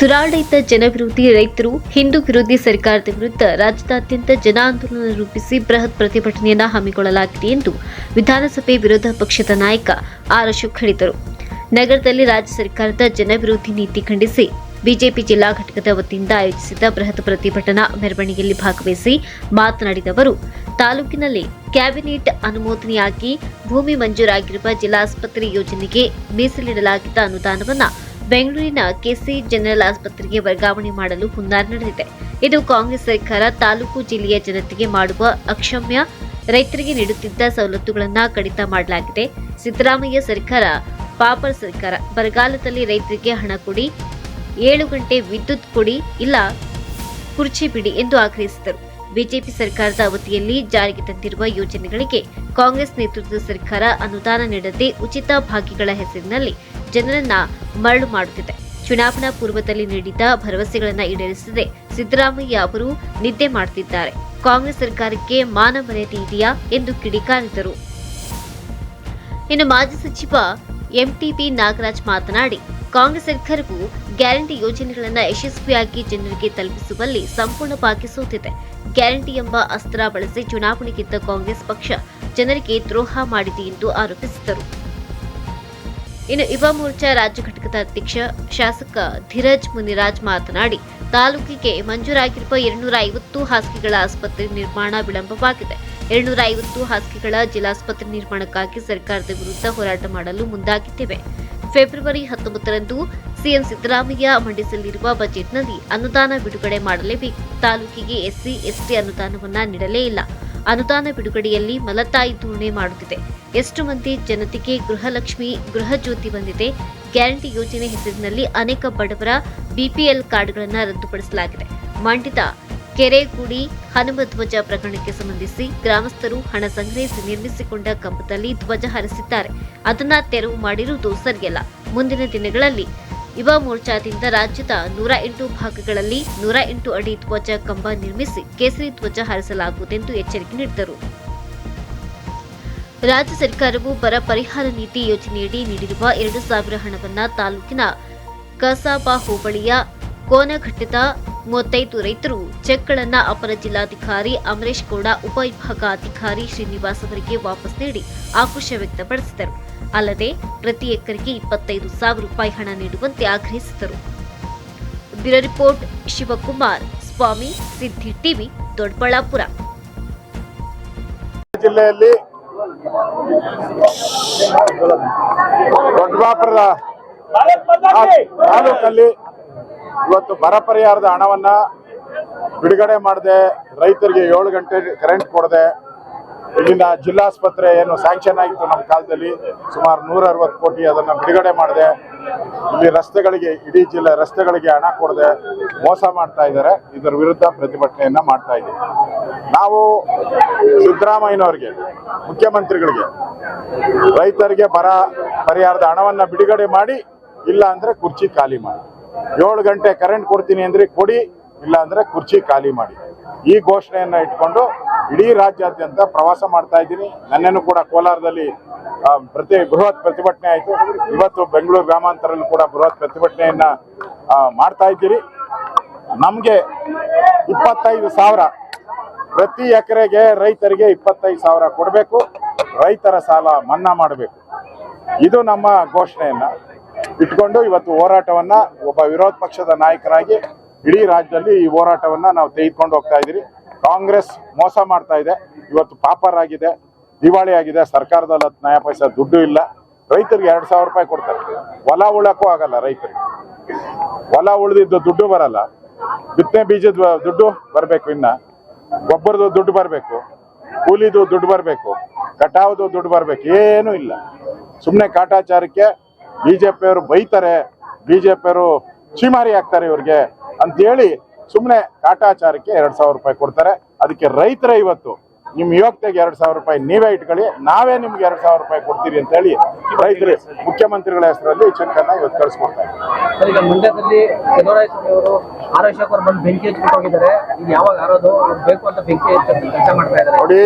ದುರಾಡಳಿತ ಜನವಿರೋಧಿ ರೈತರು, ಹಿಂದೂ ವಿರೋಧಿ ಸರ್ಕಾರದ ವಿರುದ್ಧ ರಾಜ್ಯದಾದ್ಯಂತ ಜನಾಂದೋಲನ ರೂಪಿಸಿ ಬೃಹತ್ ಪ್ರತಿಭಟನೆಯನ್ನು ಹಮ್ಮಿಕೊಳ್ಳಲಾಗಿದೆ ಎಂದು ವಿಧಾನಸಭೆ ವಿರೋಧ ಪಕ್ಷದ ನಾಯಕ ಆರ್ ಅಶೋಕ್ ಹೇಳಿದರು. ನಗರದಲ್ಲಿ ರಾಜ್ಯ ಸರ್ಕಾರದ ಜನವಿರೋಧಿ ನೀತಿ ಖಂಡಿಸಿ ಬಿಜೆಪಿ ಜಿಲ್ಲಾ ಘಟಕದ ವತಿಯಿಂದ ಆಯೋಜಿಸಿದ್ದ ಬೃಹತ್ ಪ್ರತಿಭಟನಾ ಮೆರವಣಿಗೆಯಲ್ಲಿ ಭಾಗವಹಿಸಿ ಮಾತನಾಡಿದ ಅವರು, ತಾಲೂಕಿನಲ್ಲಿ ಕ್ಯಾಬಿನೆಟ್ ಅನುಮೋದನೆಯಾಗಿ ಭೂಮಿ ಮಂಜೂರಾಗಿರುವ ಜಿಲ್ಲಾಸ್ಪತ್ರೆ ಯೋಜನೆಗೆ ಮೀಸಲಿಡಲಾಗಿದ್ದ ಅನುದಾನವನ್ನ ಬೆಂಗಳೂರಿನ ಕೆಸಿ ಜನರಲ್ ಆಸ್ಪತ್ರೆಗೆ ವರ್ಗಾವಣೆ ಮಾಡಲು ಹುನ್ನಾರ ನಡೆದಿದೆ. ಇದು ಕಾಂಗ್ರೆಸ್ ಸರ್ಕಾರ ತಾಲೂಕು ಜಿಲ್ಲೆಯ ಜನತೆಗೆ ಮಾಡುವ ಅಕ್ಷಮ್ಯ ರೈತರಿಗೆ ನೀಡುತ್ತಿದ್ದ ಸವಲತ್ತುಗಳನ್ನು ಕಡಿತ ಮಾಡಲಾಗಿದೆ. ಸಿದ್ದರಾಮಯ್ಯ ಸರ್ಕಾರ ಪಾಪರ್ ಸರ್ಕಾರ ಬರಗಾಲದಲ್ಲಿ ರೈತರಿಗೆ ಹಣ ಕೊಡಿ, ಏಳು ಗಂಟೆ ವಿದ್ಯುತ್ ಕೊಡಿ ಇಲ್ಲ, ಕುರ್ಚಿ ಬಿಡಿ ಎಂದು ಆಗ್ರಹಿಸಿದರು. ಬಿಜೆಪಿ ಸರ್ಕಾರದ ಅವಧಿಯಲ್ಲಿ ಜಾರಿಗೆ ತಂದಿರುವ ಯೋಜನೆಗಳಿಗೆ ಕಾಂಗ್ರೆಸ್ ನೇತೃತ್ವದ ಸರ್ಕಾರ ಅನುದಾನ ನೀಡದೆ ಉಚಿತ ಭಾಗ್ಯಗಳ ಹೆಸರಿನಲ್ಲಿ ಜನರನ್ನ ಮರಳು ಮಾಡುತ್ತಿದೆ. ಚುನಾವಣಾ ಪೂರ್ವದಲ್ಲಿ ನೀಡಿದ ಭರವಸೆಗಳನ್ನು ಈಡೇರಿಸದೆ ಸಿದ್ದರಾಮಯ್ಯ ಅವರು ನಿದ್ದೆ ಮಾಡುತ್ತಿದ್ದಾರೆ ಕಾಂಗ್ರೆಸ್ ಸರ್ಕಾರಕ್ಕೆ ಮಾನ ಮರ್ಯಾದೆ ಇದೆಯಾ ಎಂದು ಕಿಡಿಕಾರಿದರು. ಇನ್ನು ಮಾಜಿ ಸಚಿವ ಎಂಟಿಬಿ ನಾಗರಾಜ್ ಮಾತನಾಡಿ, ಕಾಂಗ್ರೆಸ್ ಸರ್ಕಾರವು ಗ್ಯಾರಂಟಿ ಯೋಜನೆಗಳನ್ನು ಯಶಸ್ವಿಯಾಗಿ ಜನರಿಗೆ ತಲುಪಿಸುವಲ್ಲಿ ಸಂಪೂರ್ಣವಾಗಿ ಸೋತಿದೆ ಗ್ಯಾರಂಟಿ ಎಂಬ ಅಸ್ತ್ರ ಬಳಸಿ ಚುನಾವಣೆಗಿದ್ದ ಕಾಂಗ್ರೆಸ್ ಪಕ್ಷ ಜನರಿಗೆ ದ್ರೋಹ ಮಾಡಿದೆ ಎಂದು ಆರೋಪಿಸಿದರು ಇನ್ನು ಯುವ ಮೋರ್ಚಾ ರಾಜ್ಯ ಘಟಕದ ಅಧ್ಯಕ್ಷ ಶಾಸಕ ಧೀರಜ್ ಮುನಿರಾಜ್ ಮಾತನಾಡಿ, ತಾಲೂಕಿಗೆ ಮಂಜೂರಾಗಿರುವ ಎರಡ್ನೂರ ಐವತ್ತು ಹಾಸಿಗೆಗಳ ಆಸ್ಪತ್ರೆ ನಿರ್ಮಾಣ ವಿಳಂಬವಾಗಿದೆ. ಎರಡ್ನೂರ ಐವತ್ತು ಹಾಸಿಗೆಗಳ ಜಿಲ್ಲಾಸ್ಪತ್ರೆ ನಿರ್ಮಾಣಕ್ಕಾಗಿ ಸರ್ಕಾರದ ವಿರುದ್ಧ ಹೋರಾಟ ಮಾಡಲು ಮುಂದಾಗಿದ್ದೇವೆ. ಫೆಬ್ರವರಿ ಹತ್ತೊಂಬತ್ತರಂದು ಸಿಎಂ ಸಿದ್ದರಾಮಯ್ಯ ಮಂಡಿಸಲಿರುವ ಬಜೆಟ್ನಲ್ಲಿ ಅನುದಾನ ಬಿಡುಗಡೆ ಮಾಡಲೇಬೇಕು. ತಾಲೂಕಿಗೆ ಎಸ್ಸಿ, ಎಸ್ಟಿ ಅನುದಾನವನ್ನ ನೀಡಲೇ ಇಲ್ಲ. ಅನುದಾನ ಬಿಡುಗಡೆಯಲ್ಲಿ ಮಲತಾಯಿ ಧೋರಣೆ ಮಾಡುತ್ತಿದೆ. ಎಷ್ಟು ಮಂದಿ ಜನತೆಗೆ ಗೃಹಲಕ್ಷ್ಮಿ ಗೃಹ ಜ್ಯೋತಿ ಬಂದಿದೆ. ಗ್ಯಾರಂಟಿ ಯೋಜನೆ ಹೆಸರಿನಲ್ಲಿ ಅನೇಕ ಬಡವರ ಬಿಪಿಎಲ್ ಕಾರ್ಡ್ಗಳನ್ನು ರದ್ದುಪಡಿಸಲಾಗಿದೆ. ಮಂಡಿತ ಕೆರೆಗುಡಿ ಹನುಮಧ್ವಜ ಪ್ರಕರಣಕ್ಕೆ ಸಂಬಂಧಿಸಿ ಗ್ರಾಮಸ್ಥರು ಹಣ ಸಂಗ್ರಹಿಸಿ ನಿರ್ಮಿಸಿಕೊಂಡ ಕಂಬದಲ್ಲಿ ಧ್ವಜ ಹರಿಸಿದ್ದಾರೆ. ಅದನ್ನ ತೆರವು ಮಾಡಿರುವುದು ಸರಿಯಲ್ಲ. ಮುಂದಿನ ದಿನಗಳಲ್ಲಿ ಯುವ ಮೋರ್ಚಾದಿಂದ ರಾಜ್ಯದ ನೂರ ಎಂಟು ಭಾಗಗಳಲ್ಲಿ ನೂರ ಎಂಟು ಅಡಿ ಧ್ವಜ ಕಂಬ ನಿರ್ಮಿಸಿ ಕೇಸರಿ ಧ್ವಜ ಹಾರಿಸಲಾಗುವುದೆಂದು ಎಚ್ಚರಿಕೆ ನೀಡಿದರು. ರಾಜ್ಯ ಸರ್ಕಾರವು ಬರ ಪರಿಹಾರ ನೀತಿ ಯೋಜನೆಯಡಿ ನೀಡಿರುವ ಎರಡು ಸಾವಿರ ಹಣವನ್ನು ತಾಲೂಕಿನ ಕಸಾಬಾ ಹೋಬಳಿಯ ಕೋನಘಟ್ಟದ ಮೂವತ್ತೈದು ರೈತರು ಚೆಕ್ಗಳನ್ನು ಅಪರ ಜಿಲ್ಲಾಧಿಕಾರಿ ಅಮರೇಶ್ ಗೌಡ, ಉಪವಿಭಾಗಾಧಿಕಾರಿ ಶ್ರೀನಿವಾಸ್ ಅವರಿಗೆ ವಾಪಸ್ ನೀಡಿ ಆಕ್ರೋಶ ವ್ಯಕ್ತಪಡಿಸಿದರು. ಅಲ್ಲದೆ ಪ್ರತಿ ಎಕರೆಗೆ ಇಪ್ಪತ್ತೈದು ಸಾವಿರ ರೂಪಾಯಿ ಹಣ ನೀಡುವಂತೆ ಆಗ್ರಹಿಸಿದರು. ಬ್ಯೂರೋ ರಿಪೋರ್ಟ್, ಶಿವಕುಮಾರ್, ಸ್ವಾಮಿ, ಸಿದ್ಧಿ ಟಿವಿ, ದೊಡ್ಡಬಳ್ಳಾಪುರ. ಜಿಲ್ಲೆಯಲ್ಲಿ ದೊಡ್ಡಬಳ್ಳಾಪುರದ ತಾಲೂಕಲ್ಲಿ ಇವತ್ತು ಬರ ಪರಿಹಾರದ ಹಣವನ್ನ ಬಿಡುಗಡೆ ಮಾಡದೆ ರೈತರಿಗೆ ಏಳು ಗಂಟೆ ಕರೆಂಟ್ ಕೊಡದೆ. ಇಲ್ಲಿನ ಜಿಲ್ಲಾಸ್ಪತ್ರೆ ಏನು ಸ್ಯಾಂಕ್ಷನ್ ಆಗಿತ್ತು ನಮ್ಮ ಕಾಲದಲ್ಲಿ ಸುಮಾರು ನೂರ ಅರವತ್ತು ಕೋಟಿ ಅದನ್ನು ಬಿಡುಗಡೆ ಮಾಡಿದೆ. ಇಲ್ಲಿ ರಸ್ತೆಗಳಿಗೆ, ಇಡೀ ಜಿಲ್ಲೆ ರಸ್ತೆಗಳಿಗೆ ಹಣ ಕೊಡದೆ ಮೋಸ ಮಾಡ್ತಾ ಇದ್ದಾರೆ. ಇದರ ವಿರುದ್ಧ ಪ್ರತಿಭಟನೆಯನ್ನ ಮಾಡ್ತಾ ಇದ್ದೀವಿ ನಾವು ಸಿದ್ದರಾಮಯ್ಯನವರಿಗೆ, ಮುಖ್ಯಮಂತ್ರಿಗಳಿಗೆ ರೈತರಿಗೆ ಬರ ಪರಿಹಾರದ ಹಣವನ್ನು ಬಿಡುಗಡೆ ಮಾಡಿ, ಇಲ್ಲ ಅಂದ್ರೆ ಕುರ್ಚಿ ಖಾಲಿ ಮಾಡಿ. ಏಳು ಗಂಟೆ ಕರೆಂಟ್ ಕೊಡ್ತೀನಿ ಅಂದ್ರೆ ಕೊಡಿ, ಇಲ್ಲ ಅಂದ್ರೆ ಕುರ್ಚಿ ಖಾಲಿ ಮಾಡಿ. ಈ ಘೋಷಣೆಯನ್ನ ಇಟ್ಕೊಂಡು ಇಡೀ ರಾಜ್ಯಾದ್ಯಂತ ಪ್ರವಾಸ ಮಾಡ್ತಾ ಇದ್ದೀನಿ. ಕೂಡ ಕೋಲಾರದಲ್ಲಿ ಪ್ರತಿ, ಬೃಹತ್ ಪ್ರತಿಭಟನೆ ಆಯಿತು. ಇವತ್ತು ಬೆಂಗಳೂರು ಗ್ರಾಮಾಂತರಲ್ಲೂ ಕೂಡ ಬೃಹತ್ ಪ್ರತಿಭಟನೆಯನ್ನ ಮಾಡ್ತಾ ಇದ್ದೀರಿ. ನಮಗೆ ಇಪ್ಪತ್ತೈದು ಸಾವಿರ ಪ್ರತಿ ಎಕರೆಗೆ ರೈತರಿಗೆ ಇಪ್ಪತ್ತೈದು ಸಾವಿರ ಕೊಡಬೇಕು. ರೈತರ ಸಾಲ ಮನ್ನಾ ಮಾಡಬೇಕು. ಇದು ನಮ್ಮ ಘೋಷಣೆಯನ್ನ. ಇಟ್ಕೊಂಡು ಇವತ್ತು ಹೋರಾಟವನ್ನ ಒಬ್ಬ ವಿರೋಧ ಪಕ್ಷದ ನಾಯಕರಾಗಿ ಇಡೀ ರಾಜ್ಯದಲ್ಲಿ ಈ ಹೋರಾಟವನ್ನ ನಾವು ತೆಗೆದುಕೊಂಡು ಹೋಗ್ತಾ ಇದ್ದೀರಿ. ಕಾಂಗ್ರೆಸ್ ಮೋಸ ಮಾಡ್ತಾ ಇದೆ. ಇವತ್ತು ಪಾಪರ್ ಆಗಿದೆ ದಿವಾಳಿ ಆಗಿದೆ ಸರ್ಕಾರದಲ್ಲಿ ಹತ್ತು ನಯ ಪೈಸೆ ದುಡ್ಡು ಇಲ್ಲ. ರೈತರಿಗೆ ಎರಡು ಸಾವಿರ ರೂಪಾಯಿ ಕೊಡ್ತಾರೆ. ಹೊಲ ಉಳಕ್ಕೂ ಆಗಲ್ಲ ರೈತರಿಗೆ. ಹೊಲ ಉಳಿದಿದ್ದು ದುಡ್ಡು ಬರಲ್ಲ. ಬಿತ್ತನೆ ಬೀಜದ ದುಡ್ಡು ಬರಬೇಕು ಇನ್ನ. ಗೊಬ್ಬರದ ದುಡ್ಡು ಬರಬೇಕು. ಕೂಲಿದು ದುಡ್ಡು ಬರಬೇಕು. ಕಟಾವದು ದುಡ್ಡು ಬರಬೇಕು. ಏನೂ ಇಲ್ಲ. ಸುಮ್ಮನೆ ಕಾಟಾಚಾರಕ್ಕೆ ಬಿಜೆಪಿಯವರು ಬೈತಾರೆ. ಬಿಜೆಪಿಯವರು ಚೀಮಾರಿ ಆಗ್ತಾರೆ ಇವ್ರಿಗೆ ಅಂತೇಳಿ ಸುಮ್ಮನೆ ಕಾಟಾಚಾರಕ್ಕೆ ಎರಡ್ ಸಾವಿರ ರೂಪಾಯಿ ಕೊಡ್ತಾರೆ. ಅದಕ್ಕೆ ರೈತರ ಇವತ್ತು ನಿಮ್ಮ ಯೋಗ್ಯತೆಗೆ ಎರಡ್ ಸಾವಿರ ರೂಪಾಯಿ ನೀವೇ ಇಟ್ಕೊಳ್ಳಿ. ನಾವೇ ನಿಮ್ಗೆ ಎರಡು ಸಾವಿರ ರೂಪಾಯಿ ಕೊಡ್ತೀರಿ ಅಂತ ಹೇಳಿ ರೈತರು ಮುಖ್ಯಮಂತ್ರಿಗಳ ಹೆಸರಲ್ಲಿ ಚೆಕ್ ಅನ್ನ ಇವತ್ತು ಕಳಿಸ್ಕೊಡ್ತಾ ಇದ್ದಾರೆ. ಈಗ ಮಂಡ್ಯದಲ್ಲಿ ಚಲುವರಾಯಸ್ವಾಮಿ ಅವರು ಆರ್ ಬಂದು ಬೆಂಕಿ ಹೋಗಿದ್ದಾರೆ. ಇದು ಯಾವಾಗ ಬೇಕು ಅಂತ ಬೆಂಕಿ ಕೆಲಸ ಮಾಡ್ತಾ ಇದ್ದಾರೆ? ನೋಡಿ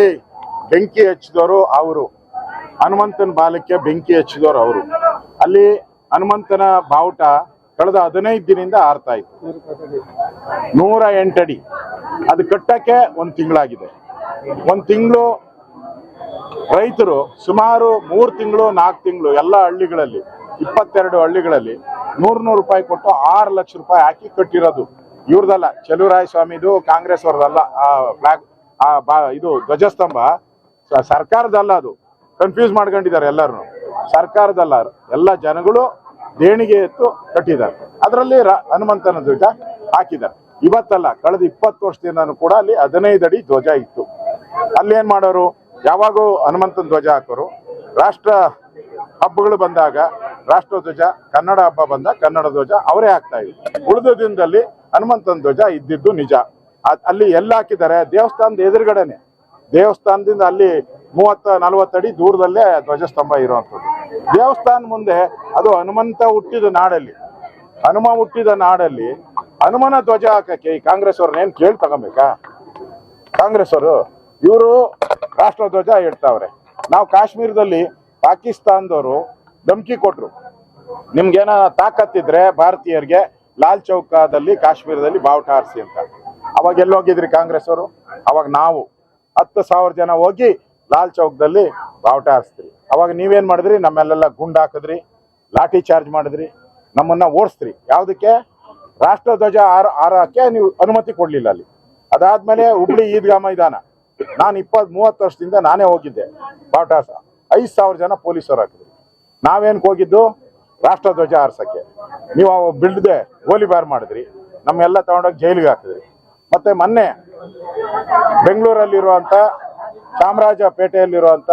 ಬೆಂಕಿ ಹಚ್ಚಿದವರು ಅವರು. ಹನುಮಂತನ ಬಾಲಕ್ಕೆ ಬೆಂಕಿ ಹಚ್ಚಿದವರು ಅವರು. ಅಲ್ಲಿ ಹನುಮಂತನ ಬಾವುಟ ಕಳೆದ ಹದಿನೈದು ದಿನದಿಂದ ಆರ್ತಾ ಇತ್ತು ನೂರ ಎಂಟಡಿ ಅದು ಕಟ್ಟಕ್ಕೆ ಒಂದು ತಿಂಗಳಾಗಿದೆ. ಒಂದು ತಿಂಗಳು ರೈತರು ಸುಮಾರು ಮೂರು ತಿಂಗಳು, ನಾಲ್ಕು ತಿಂಗಳು ಎಲ್ಲ ಹಳ್ಳಿಗಳಲ್ಲಿ, ಇಪ್ಪತ್ತೆರಡು ಹಳ್ಳಿಗಳಲ್ಲಿ ನೂರು ನೂರು ರೂಪಾಯಿ ಕೊಟ್ಟು ಆರು ಲಕ್ಷ ರೂಪಾಯಿ ಹಾಕಿ ಕಟ್ಟಿರೋದು. ಇವ್ರದಲ್ಲ ಚೆಲುವರಾಯ ಸ್ವಾಮಿದು ಕಾಂಗ್ರೆಸ್ ಅವ್ರದಲ್ಲ ಆ ಫ್ಲಾಗ್, ಆ ಇದು ಧ್ವಜಸ್ತಂಭ. ಸರ್ಕಾರದಲ್ಲ ಅದು. ಕನ್ಫ್ಯೂಸ್ ಮಾಡ್ಕೊಂಡಿದ್ದಾರೆ ಎಲ್ಲರೂ ಸರ್ಕಾರದಲ್ಲ, ಎಲ್ಲ ಜನಗಳು ದೇಣಿಗೆ ಎತ್ತು ಕಟ್ಟಿದ್ದಾರೆ. ಅದರಲ್ಲಿ ಹನುಮಂತನ ಧ್ವಜ ಹಾಕಿದ್ದಾರೆ. ಇವತ್ತಲ್ಲ, ಕಳೆದ ಇಪ್ಪತ್ತು ವರ್ಷದಿಂದ ಕೂಡ ಅಲ್ಲಿ ಹದಿನೈದು ಅಡಿ ಧ್ವಜ ಇತ್ತು. ಅಲ್ಲಿ ಏನ್ ಮಾಡೋರು? ಯಾವಾಗ ಹನುಮಂತನ ಧ್ವಜ ಹಾಕೋರು. ರಾಷ್ಟ್ರ ಹಬ್ಬಗಳು ಬಂದಾಗ, ರಾಷ್ಟ್ರ ಧ್ವಜ, ಕನ್ನಡ ಹಬ್ಬ ಬಂದ ಕನ್ನಡ ಧ್ವಜ ಅವರೇ ಹಾಕ್ತಾ ಇದ್ರು. ಉಳಿದ ದಿನದಲ್ಲಿ ಹನುಮಂತನ ಧ್ವಜ ಇದ್ದಿದ್ದು ನಿಜ. ಅಲ್ಲಿ ಎಲ್ಲ ಹಾಕಿದ್ದಾರೆ? ದೇವಸ್ಥಾನದ ಎದುರುಗಡೆನೆ. ದೇವಸ್ಥಾನದಿಂದ ಅಲ್ಲಿ ಮೂವತ್ತ ಅಡಿ ದೂರದಲ್ಲೇ ಧ್ವಜಸ್ತಂಭ ಇರುವಂಥದ್ದು. ದೇವಸ್ಥಾನ ಮುಂದೆ ಅದು ಹನುಮಂತ ಹುಟ್ಟಿದ ನಾಡಲ್ಲಿ. ಹನುಮ ಹುಟ್ಟಿದ ನಾಡಲ್ಲಿ ಹನುಮನ ಧ್ವಜ ಹಾಕಕ್ಕೆ ಈ ಕಾಂಗ್ರೆಸ್ ಅವ್ರನ್ನ ಏನ್ ಕೇಳಿ ತಗೋಬೇಕಾ? ಕಾಂಗ್ರೆಸ್ ಅವರು ಇವರು ರಾಷ್ಟ್ರಧ್ವಜ ಇಡ್ತಾವ್ರೆ. ನಾವು ಕಾಶ್ಮೀರದಲ್ಲಿ ಪಾಕಿಸ್ತಾನದವರು ಧಮಕಿ ಕೊಟ್ರು. ನಿಮ್ಗೇನ ತಾಕತ್ತಿದ್ರೆ ಭಾರತೀಯರಿಗೆ ಲಾಲ್ ಚೌಕದಲ್ಲಿ ಕಾಶ್ಮೀರದಲ್ಲಿ ಬಾವುಟ ಹಾರಿಸಿ ಅಂತ. ಅವಾಗ ಎಲ್ಲೋಗಿದ್ರಿ ಕಾಂಗ್ರೆಸ್ ಅವರು ಅವಾಗ ನಾವು ಹತ್ತು ಸಾವಿರ ಜನ ಹೋಗಿ ಲಾಲ್ ಚೌಕದಲ್ಲಿ ಬಾವುಟ ಹಾರಿಸ್ತೀರಿ ಅವಾಗ ನೀವೇನ್ ಮಾಡಿದ್ರಿ? ನಮ್ಮೆಲ್ಲೆಲ್ಲ ಗುಂಡ್ ಹಾಕಿದ್ರಿ, ಲಾಠಿ ಚಾರ್ಜ್ ಮಾಡಿದ್ರಿ, ನಮ್ಮನ್ನ ಓಡಿಸ್ತ್ರಿ. ಯಾವ್ದಕ್ಕೆ? ರಾಷ್ಟ್ರಧ್ವಜ ಆರ ಆರಕ್ಕೆ ನೀವು ಅನುಮತಿ ಕೊಡ್ಲಿಲ್ಲ ಅಲ್ಲಿ. ಅದಾದ್ಮೇಲೆ ಹುಬ್ಳಿ ಈದ್ಗಾ ಮೈದಾನ. ನಾನು ಇಪ್ಪತ್ ಮೂವತ್ತು ವರ್ಷದಿಂದ ನಾನೇ ಹೋಗಿದ್ದೆ ಬಾಟಾಸ ಐದು ಸಾವಿರ ಜನ ಪೊಲೀಸರು ಹಾಕಿದ್ರು. ನಾವೇನ್ ಹೋಗಿದ್ದು? ರಾಷ್ಟ್ರಧ್ವಜ ಆರ್ಸಕ್ಕೆ ನೀವು ಗೋಲಿ ಗೋಲಿಬಾರ್ ಮಾಡಿದ್ರಿ. ನಮ್ಮೆಲ್ಲ ತಗೊಂಡೋಗಿ ಜೈಲಿಗೆ ಹಾಕಿದ್ರಿ. ಮತ್ತೆ ಮೊನ್ನೆ ಬೆಂಗಳೂರಲ್ಲಿರುವಂತ ಚಾಮರಾಜಪೇಟೆಯಲ್ಲಿರುವಂತ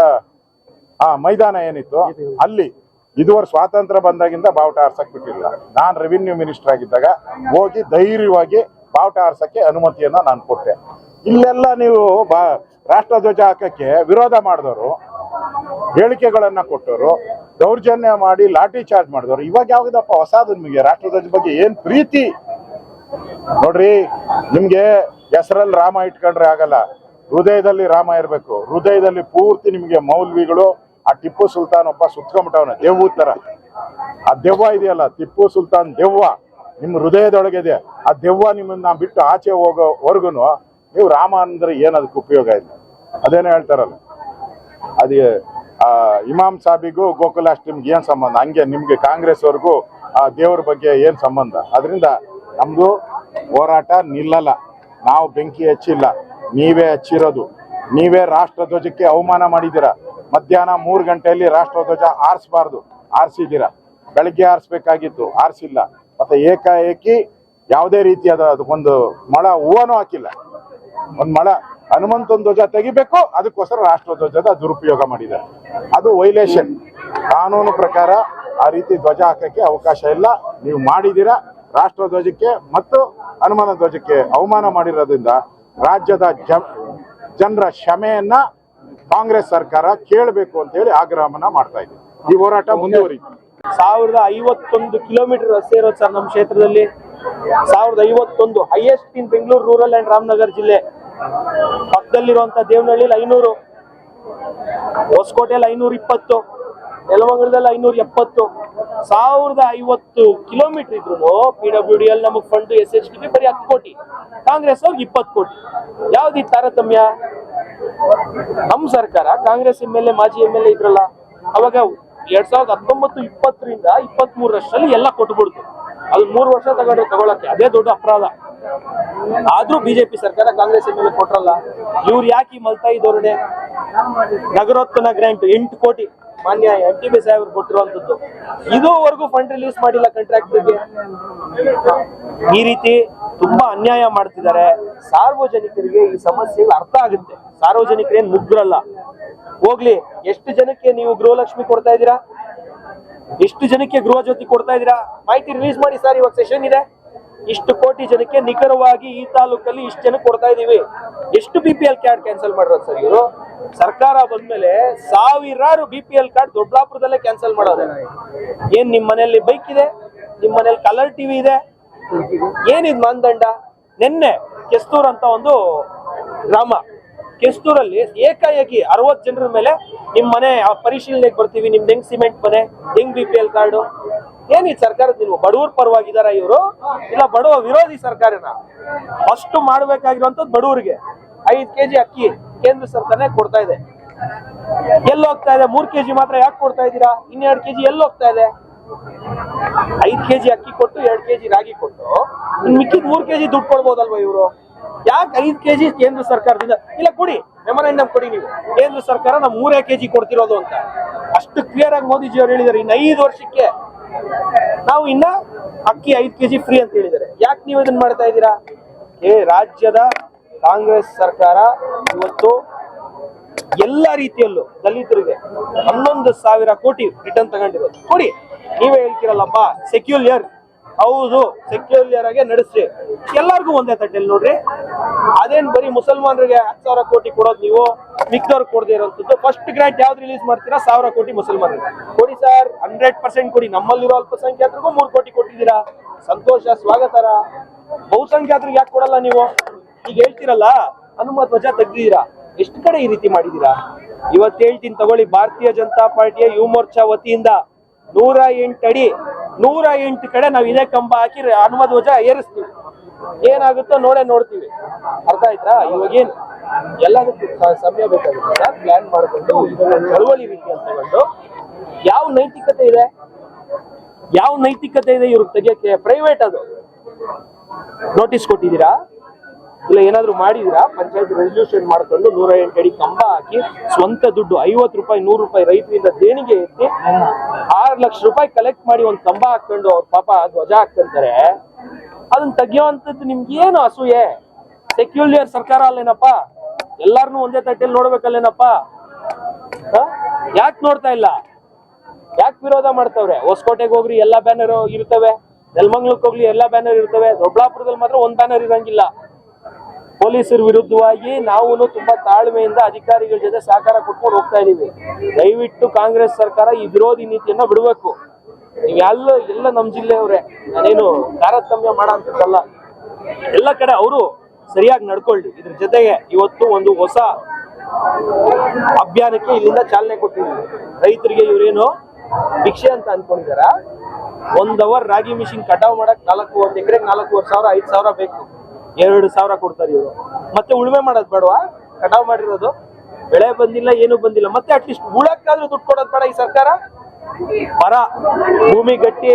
ಆ ಮೈದಾನ ಏನಿತ್ತು, ಅಲ್ಲಿ ಇದುವರೆ ಸ್ವಾತಂತ್ರ್ಯ ಬಂದಾಗಿಂದ ಬಾವುಟ ಆರ್ಸಕ್ ಬಿಟ್ಟಿಲ್ಲ. ನಾನು ರೆವಿನ್ಯೂ ಮಿನಿಸ್ಟರ್ ಆಗಿದ್ದಾಗ ಹೋಗಿ ಧೈರ್ಯವಾಗಿ ಬಾವುಟ ಆರ್ಸಕ್ಕೆ ಅನುಮತಿಯನ್ನ ನಾನು ಕೊಟ್ಟೆ. ಇಲ್ಲೆಲ್ಲ ನೀವು ಬಾ ರಾಷ್ಟ್ರಧ್ವಜ ಹಾಕಕ್ಕೆ ವಿರೋಧ ಮಾಡಿದವರು, ಹೇಳಿಕೆಗಳನ್ನ ಕೊಟ್ಟವರು, ದೌರ್ಜನ್ಯ ಮಾಡಿ ಲಾಠಿ ಚಾರ್ಜ್ ಮಾಡಿದವರು. ಇವಾಗ ಯಾವ್ದಪ್ಪ ಹೊಸದು ನಿಮಗೆ? ರಾಷ್ಟ್ರಧ್ವಜ ಬಗ್ಗೆ ಏನ್ ಪ್ರೀತಿ? ನೋಡ್ರಿ, ನಿಮ್ಗೆ ಹೆಸರಲ್ಲಿ ರಾಮ ಇಟ್ಕೊಂಡ್ರೆ ಆಗಲ್ಲ. ಹೃದಯದಲ್ಲಿ ರಾಮ ಇರಬೇಕು. ಹೃದಯದಲ್ಲಿ ಪೂರ್ತಿ ನಿಮಗೆ ಮೌಲ್ವಿಗಳು ಆ ಟಿಪ್ಪು ಸುಲ್ತಾನ್ ಒಬ್ಬ ಸುತ್ಕೊಂಡ್ಬಿಟ್ಟವನ ದೆವ್ವ ತರ. ಆ ದೆವ್ವ ಇದೆಯಲ್ಲ, ಟಿಪ್ಪು ಸುಲ್ತಾನ್ ದೆವ್ವ. ನಿಮ್ಮ ಹೃದಯದೊಳಗಿದೆ. ಆ ದೆವ್ವ ನಿಮ್ಮನ್ನ ಬಿಟ್ಟು ಆಚೆ ಹೋಗೋವರೆಗೂ ನೀವು ರಾಮ ಅಂದ್ರೆ ಏನದಕ್ಕೆ ಉಪಯೋಗ ಇಲ್ಲ. ಅದೇನೋ ಹೇಳ್ತಾರಲ್ಲ. ಅದೇ, ಆ, ಇಮಾಮ್ ಸಾಬಿಗೂ ಗೋಕುಲಾಷ್ಟಮಿಗೆ ಏನ್ ಸಂಬಂಧ? ಹಂಗೆ ನಿಮ್ಗೆ ಕಾಂಗ್ರೆಸ್ ಅವ್ರಿಗೂ ಆ ದೇವ್ರ ಬಗ್ಗೆ ಏನ್ ಸಂಬಂಧ? ಅದರಿಂದ ನಮ್ದು ಹೋರಾಟ ನಿಲ್ಲಲ್ಲ. ನಾವು ಬೆಂಕಿ ಹಚ್ಚಿಲ್ಲ. ನೀವೇ ಹಚ್ಚಿರೋದು. ನೀವೇ ರಾಷ್ಟ್ರಧ್ವಜಕ್ಕೆ ಅವಮಾನ ಮಾಡಿದ್ದೀರಾ? ಮಧ್ಯಾಹ್ನ ಮೂರು ಗಂಟೆಯಲ್ಲಿ ರಾಷ್ಟ್ರಧ್ವಜ ಆರಿಸಬಾರ್ದು. ಆರಿಸಿದ್ದೀರಾ ಬೆಳಗ್ಗೆ ಆರಿಸ್ಬೇಕಾಗಿತ್ತು. ಆರಿಸಿಲ್ಲ. ಮತ್ತೆ ಏಕಾಏಕಿ ಯಾವುದೇ ರೀತಿಯಾದ ಅದಕ್ಕೊಂದು ಮಳ, ಹೂವನೂ ಹಾಕಿಲ್ಲ. ಒಂದು ಮಳ, ಹನುಮಂತನ ಧ್ವಜ ತೆಗಿಬೇಕು, ಅದಕ್ಕೋಸ್ಕರ ರಾಷ್ಟ್ರಧ್ವಜದ ದುರುಪಯೋಗ ಮಾಡಿದ್ದಾರೆ. ಅದು ವೈಲೇಷನ್. ಕಾನೂನು ಪ್ರಕಾರ ಆ ರೀತಿ ಧ್ವಜ ಹಾಕಕ್ಕೆ ಅವಕಾಶ ಇಲ್ಲ. ನೀವು ಮಾಡಿದ್ದೀರಾ? ರಾಷ್ಟ್ರಧ್ವಜಕ್ಕೆ ಮತ್ತು ಹನುಮಾನ ಧ್ವಜಕ್ಕೆ ಅವಮಾನ ಮಾಡಿರೋದ್ರಿಂದ ರಾಜ್ಯದ ಜನರ ಕ್ಷಮೆಯನ್ನ ಕಾಂಗ್ರೆಸ್ ಸರ್ಕಾರ ಕೇಳಬೇಕು ಅಂತ ಹೇಳಿ ಆಗ್ರಹವನ್ನ ಮಾಡ್ತಾ ಇದೆ. ಈ ಹೋರಾಟ ಮುಂದುವರಿತು. ಸಾವಿರದ ಐವತ್ತೊಂದು ಕಿಲೋಮೀಟರ್ ರಸ್ತೆ ಇರೋದು ಸರ್ ನಮ್ಮ ಕ್ಷೇತ್ರದಲ್ಲಿ ಸಾವಿರದ ಐವತ್ತೊಂದು highest in Bengaluru rural and Ramanagar ಜಿಲ್ಲೆ. ಪಕ್ಕದಲ್ಲಿರುವಂತ ದೇವನಹಳ್ಳಿಲಿ ಐನೂರು, ಹೊಸಕೋಟೆಯಲ್ಲಿ ಐನೂರ ಇಪ್ಪತ್ತು ಯಲಮಂಗಲದಲ್ಲಿ ಐನೂರ ಎಪ್ಪತ್ತು. ಸಾವಿರದ ಐವತ್ತು ಕಿಲೋಮೀಟರ್ ಇದ್ರು ಪಿ ಡಬ್ಲ್ಯೂ ಡಿ ಎಲ್ ನಮಗೆ ಫಂಡ್ ಎಸ್ ಎಚ್ ಡಿ ಬರೀ ಹತ್ತು ಕೋಟಿ. ಕಾಂಗ್ರೆಸ್ ಅವ್ರಿಗೆ ಇಪ್ಪತ್ತು ಕೋಟಿ. ಯಾವ್ದು ತಾರತಮ್ಯ? ನಮ್ಮ ಸರ್ಕಾರ, ಕಾಂಗ್ರೆಸ್ ಎಂ ಎಲ್ ಎ ಮಾಜಿ ಎಂ ಎಲ್ ಎ ಇದ್ರಲ್ಲ, ಅವಾಗ ಎರಡ್ ಸಾವಿರದ ಹತ್ತೊಂಬತ್ತು, ಇಪ್ಪತ್ತರಿಂದ ಇಪ್ಪತ್ತ್ ಮೂರರಲ್ಲಿ ಎಲ್ಲ ಕೊಟ್ಬಿಡ್ತು. ಅದು ಮೂರು ವರ್ಷ ತಗೊಂಡು, ತಗೊಳಕ್ಕೆ. ಅದೇ ದೊಡ್ಡ ಅಪರಾಧ. ಆದ್ರೂ ಬಿಜೆಪಿ ಸರ್ಕಾರ ಕಾಂಗ್ರೆಸ್ ಎಂ ಎಲ್ ಎ ಕೊಟ್ರಲ್ಲ, ಇವ್ರು ಯಾಕೆ ಮಲ್ತಾಯಿ ಧೋರಣೆ? ಗ್ರಾಂಟ್ ಎಂಟು ಕೋಟಿ. ಮಾನ್ಯ ಎಂ ಟಿ ಬಿ ಸಾಹೇಬರು ಕೊಟ್ಟಿರುವಂತದ್ದು ಇದುವರೆಗೂ ಫಂಡ್ ರಿಲೀಸ್ ಮಾಡಿಲ್ಲ ಕಾಂಟ್ರಾಕ್ಟರ್ಗೆ ಈ ರೀತಿ ತುಂಬಾ ಅನ್ಯಾಯ ಮಾಡ್ತಿದ್ದಾರೆ. ಸಾರ್ವಜನಿಕರಿಗೆ ಈ ಸಮಸ್ಯೆಗಳು ಅರ್ಥ ಆಗುತ್ತೆ. ಸಾರ್ವಜನಿಕರೇನ್ ಮುಗ್ರಲ್ಲ ಹೋಗ್ಲಿ, ಎಷ್ಟು ಜನಕ್ಕೆ ನೀವು ಗೃಹಲಕ್ಷ್ಮಿ ಕೊಡ್ತಾ ಇದ್ದೀರಾ? ಎಷ್ಟು ಜನಕ್ಕೆ ಗೃಹ ಜ್ಯೋತಿ ಕೊಡ್ತಾ ಇದ್ದೀರಾ? ಮಾಹಿತಿ ರಿಲೀಸ್ ಮಾಡಿ ಸರ್, ಇವಾಗ ಸೆಷನ್ ಇದೆ. ಇಷ್ಟು ಕೋಟಿ ಜನಕ್ಕೆ ನಿಖರವಾಗಿ ಈ ತಾಲೂಕಲ್ಲಿ ಇಷ್ಟು ಜನ ಕೊಡ್ತಾ ಇದೀವಿ ಎಷ್ಟು B P L card cancel ಮಾಡಿರೋದು ಸರ್ ಇವರು? ಸರ್ಕಾರ ಬಂದ್ಮೇಲೆ ಸಾವಿರಾರು ಬಿ ಪಿ ಎಲ್ ಕಾರ್ಡ್ ದೊಡ್ಡಾಪುರದಲ್ಲೇ ಕ್ಯಾನ್ಸಲ್ ಮಾಡೋದೇ. ಏನ್ ನಿಮ್ ಮನೆಯಲ್ಲಿ ಬೈಕ್ ಇದೆ? ನಿಮ್ ಮನೇಲಿ ಕಲರ್ ಟಿವಿ ಇದೆ? ಏನಿದ್ ಮಾನದಂಡ? ನಿನ್ನೆ ಕೆಸ್ತೂರ್ ಅಂತ ಒಂದು ಗ್ರಾಮ, ಕೆಸ್ತೂರಲ್ಲಿ ಏಕಾಏಕಿ ಅರವತ್ ಜನರ ಮೇಲೆ ನಿಮ್ ಮನೆ ಪರಿಶೀಲನೆಗೆ ಬರ್ತೀವಿ, ನಿಮ್ದು ಹೆಂಗ್ ಸಿಮೆಂಟ್ ಮನೆ, ಹೆಂಗ್ ಬಿ ಪಿ ಎಲ್ ಕಾರ್ಡು ಏನಿದ್ ಸರ್ಕಾರದ ನಿಲ್ವ ಬಡವ್ರ ಪರವಾಗಿದಾರ ಇವರು? ಇಲ್ಲ ಬಡವ ವಿರೋಧಿ ಸರ್ಕಾರನ? ಅಷ್ಟು ಮಾಡ್ಬೇಕಾಗಿರುವಂತದ್ದು ಬಡವರಿಗೆ. ಐದ್ ಕೆಜಿ ಅಕ್ಕಿ ಕೇಂದ್ರ ಸರ್ಕಾರನೇ ಕೊಡ್ತಾ ಇದೆ. ಎಲ್ಲಿ ಹೋಗ್ತಾ ಇದೆ? ಮೂರ್ ಕೆಜಿ ಮಾತ್ರ ಯಾಕೆ ಕೊಡ್ತಾ ಇದ್ದೀರಾ? ಇನ್ನೆರಡು ಕೆಜಿ ಎಲ್ಲಿ ಹೋಗ್ತಾ ಇದೆ? ಐದ್ ಕೆಜಿ ಅಕ್ಕಿ ಕೊಟ್ಟು, ಎರಡ್ ಕೆಜಿ ರಾಗಿ ಕೊಟ್ಟು ಮಿಕ್ಕಿದ ಮೂರ್ ಕೆಜಿ ದುಡ್ಡು ಕೊಡ್ಬೋದಲ್ವ ಇವರು? ಯಾಕೆ ಐದ್ ಕೆಜಿ ಕೇಂದ್ರ ಸರ್ಕಾರದಿಂದ? ಇಲ್ಲ ಕೊಡಿ ಮೆಮೊರಂಡಮ್ ಕೊಡಿ ನೀವು. ಕೇಂದ್ರ ಸರ್ಕಾರ ನಾವು ಮೂರೇ ಕೆಜಿ ಕೊಡ್ತಿರೋದು ಅಂತ. ಅಷ್ಟು ಕ್ಲಿಯರ್ ಆಗಿ ಮೋದಿಜಿ ಅವರು ಹೇಳಿದಾರೆ. ಇನ್ನು ಐದು ವರ್ಷಕ್ಕೆ ನಾವು ಇನ್ನ ಅಕ್ಕಿ ಐದ್ ಕೆಜಿ ಫ್ರೀ ಅಂತ ಹೇಳಿದ್ದಾರೆ. ಯಾಕೆ ನೀವು ಇದನ್ನ ಮಾಡ್ತಾ ಇದ್ದೀರಾ? ಏ, ರಾಜ್ಯದ ಕಾಂಗ್ರೆಸ್ ಸರ್ಕಾರ ಇವತ್ತು ಎಲ್ಲ ರೀತಿಯಲ್ಲೂ ದಲಿತರಿಗೆ ಹನ್ನೊಂದು ಸಾವಿರ ಕೋಟಿ ರಿಟರ್ನ್ ತಗೊಂಡಿರೋದು. ಕೊಡಿ ನೀವೇ ಹೇಳ್ತೀರಲ್ಲಪ್ಪ ಸೆಕ್ಯುಲಿಯರ್ ಹೌದು ಸೆಕ್ಯುಲರ್ ಆಗಿ ನಡೆಸ್ರಿ. ಎಲ್ಲರಿಗೂ ಒಂದೇ ತಟ್ಟೆಲ್ ನೋಡ್ರಿ. ಅದೇನ್ ಬರೀ ಮುಸಲ್ಮಾನರಿಗೆ ಹತ್ತು ಸಾವಿರ ಕೋಟಿ ಕೊಡೋದು ನೀವು ಮಿಕ್ಕದವ್ರು ಕೊಡದೇ ಇರೋಂಥದ್ದು. ಫಸ್ಟ್ ಗ್ರಾಂಟ್ ಯಾವ್ದು ರಿಲೀಸ್ ಮಾಡ್ತೀರಾ? ಸಾವಿರ ಕೋಟಿ ಮುಸಲ್ಮಾನರಿಗೆ. ಕೊಡಿ ಸರ್ ಹಂಡ್ರೆಡ್ ಪರ್ಸೆಂಟ್ ಕೊಡಿ. ನಮ್ಮಲ್ಲಿರೋ ಅಲ್ಪಸಂಖ್ಯಾತರಿಗೂ ಮೂರು ಕೋಟಿ ಕೊಟ್ಟಿದ್ದೀರಾ. ಸಂತೋಷ, ಸ್ವಾಗತರ. ಬಹುಸಂಖ್ಯಾತರಿಗೆ ಯಾಕೆ ಕೊಡಲ್ಲ ನೀವು? ಈಗ ಹೇಳ್ತೀರಲ್ಲ, ಹನುಮ ಧ್ವಜ ತೆಗ್ದಿದ್ದೀರಾ? ಎಷ್ಟು ಕಡೆ ಈ ರೀತಿ ಮಾಡಿದೀರಾ ಇವತ್ತು ಹೇಳ್ತೀನಿ ತಗೊಳ್ಳಿ, ಭಾರತೀಯ ಜನತಾ ಪಾರ್ಟಿಯ ಯುವ ಮೋರ್ಚಾ ವತಿಯಿಂದ ನೂರ ಎಂಟು ಅಡಿ ನೂರ ಎಂಟು ಕಡೆ ನಾವು ಇದೇ ಕಂಬ ಹಾಕಿ ಹನುಮ ಧ್ವಜ ಏರಿಸ್ತೀವಿ. ಏನಾಗುತ್ತೋ ನೋಡೇ ನೋಡ್ತೀವಿ. ಅರ್ಥ ಆಯ್ತಾ? ಇವಾಗೇನು ಎಲ್ಲದಕ್ಕೂ ಸಮಯ ಬೇಕಾಗುತ್ತೆ ಪ್ಲಾನ್ ಮಾಡಿಕೊಂಡು ಚಳವಳಿ ರೀತಿ ಅಂತ ತಗೊಂಡು ಯಾವ ನೈತಿಕತೆ ಇದೆ? ಯಾವ ನೈತಿಕತೆ ಇದೆ ಇವ್ರಿಗೆ ತೆಗಿಯಕ್ಕೆ? ಪ್ರೈವೇಟ್ ಅದು. ನೋಟಿಸ್ ಕೊಟ್ಟಿದ್ದೀರಾ? ಇಲ್ಲ ಏನಾದ್ರು ಮಾಡಿದೀರಾ ಪಂಚಾಯತ್ ರೆಸಲ್ಯೂಷನ್ ಮಾಡ್ಕೊಂಡು ನೂರ ಎಂಟು ಅಡಿ ಕಂಬ ಹಾಕಿ ಸ್ವಂತ ದುಡ್ಡು ಐವತ್ತು ರೂಪಾಯಿ, ನೂರು ರೂಪಾಯಿ ರೈತರಿಂದ ದೇಣಿಗೆ ಎತ್ತಿ ಲಕ್ಷ ರೂಪಾಯಿ ಕಲೆಕ್ಟ್ ಮಾಡಿ ಒಂದ್ ಕಂಬ ಹಾಕೊಂಡು ಅವ್ರ ಪಾಪ ಧ್ವಜ ಹಾಕ್ಕೊಂತಾರೆ ಅದನ್ನ ತೆಗಿಯೋಂಥದ್ದು ನಿಮ್ಗೆ ಏನು ಅಸೂಯೆ? ಸೆಕ್ಯುಲಿಯರ್ ಸರ್ಕಾರ ಅಲ್ಲೇನಪ್ಪ? ಎಲ್ಲಾರನು ಒಂದೇ ತಟ್ಟೆಯಲ್ಲಿ ನೋಡ್ಬೇಕಲ್ಲೇನಪ್ಪ? ಯಾಕೆ ನೋಡ್ತಾ ಇಲ್ಲ? ಯಾಕೆ ವಿರೋಧ ಮಾಡ್ತಾವ್ರೆ? ಹೊಸಕೋಟೆಗೆ ಹೋಗ್ರಿ, ಎಲ್ಲಾ ಬ್ಯಾನರ್ ಇರ್ತವೆ ನೆಲಮಂಗ್ಲಕ್ಕೆ ಹೋಗ್ಲಿ, ಎಲ್ಲಾ ಬ್ಯಾನರ್ ಇರ್ತವೆ ದೊಡ್ಡಾಪುರದಲ್ಲಿ ಮಾತ್ರ ಒಂದ್ ಬ್ಯಾನರ್ ಇರಂಗಿಲ್ಲ. ಪೊಲೀಸರ ವಿರುದ್ಧವಾಗಿ ನಾವು ತುಂಬಾ ತಾಳ್ಮೆಯಿಂದ ಅಧಿಕಾರಿಗಳ ಜೊತೆ ಸಹಕಾರ ಕೊಟ್ಕೊಂಡು ಹೋಗ್ತಾ ಇದೀವಿ. ದಯವಿಟ್ಟು ಕಾಂಗ್ರೆಸ್ ಸರ್ಕಾರ ಈ ವಿರೋಧಿ ನೀತಿಯನ್ನ ಬಿಡಬೇಕು. ನೀವೆಲ್ಲ, ಎಲ್ಲ ನಮ್ಮ ಜಿಲ್ಲೆಯವರೇ, ನಾನೇನು ತಾರತಮ್ಯ ಮಾಡೋ ಅಂತದ್ದಲ್ಲ ಎಲ್ಲ ಕಡೆ ಅವರು ಸರಿಯಾಗಿ ನಡ್ಕೊಳ್ಳಿ. ಇದ್ರ ಜೊತೆಗೆ ಇವತ್ತು ಒಂದು ಹೊಸ ಅಭಿಯಾನಕ್ಕೆ ಇಲ್ಲಿಂದ ಚಾಲನೆ ಕೊಟ್ಟಿದ್ದೀವಿ ರೈತರಿಗೆ ಇವರೇನು ಭಿಕ್ಷೆ ಅಂತ ಅನ್ಕೊಂಡಿದಾರ ಒಂದ್ ಅವರ್ ರಾಗಿ ಮಿಷಿನ್ ಕಟಾವ್ ಮಾಡಕ್ ನಾಲ್ಕು ಒಂದ್ ಎಕರೆಗೆ ನಾಲ್ಕೂವರೆ ಸಾವಿರ, ಐದ್ ಸಾವಿರ ಬೇಕು. ಎರಡು ಸಾವಿರ ಕೊಡ್ತಾರೆ ಇವರು. ಮತ್ತೆ ಉಳುಮೆ ಮಾಡೋದು ಬೇಡವಾ? ಕಟಾವ್ ಮಾಡಿರೋದು. ಬೆಳೆ ಬಂದಿಲ್ಲ, ಏನು ಬಂದಿಲ್ಲ. ಮತ್ತೆ ಅಟ್ಲೀಸ್ಟ್ ಉಳಕ್ಕಾದ್ರೂ ದುಡ್ಡು ಕೊಡೋದ್ ಬೇಡ ಈ ಸರ್ಕಾರ. ಮರ, ಭೂಮಿ ಗಟ್ಟಿ.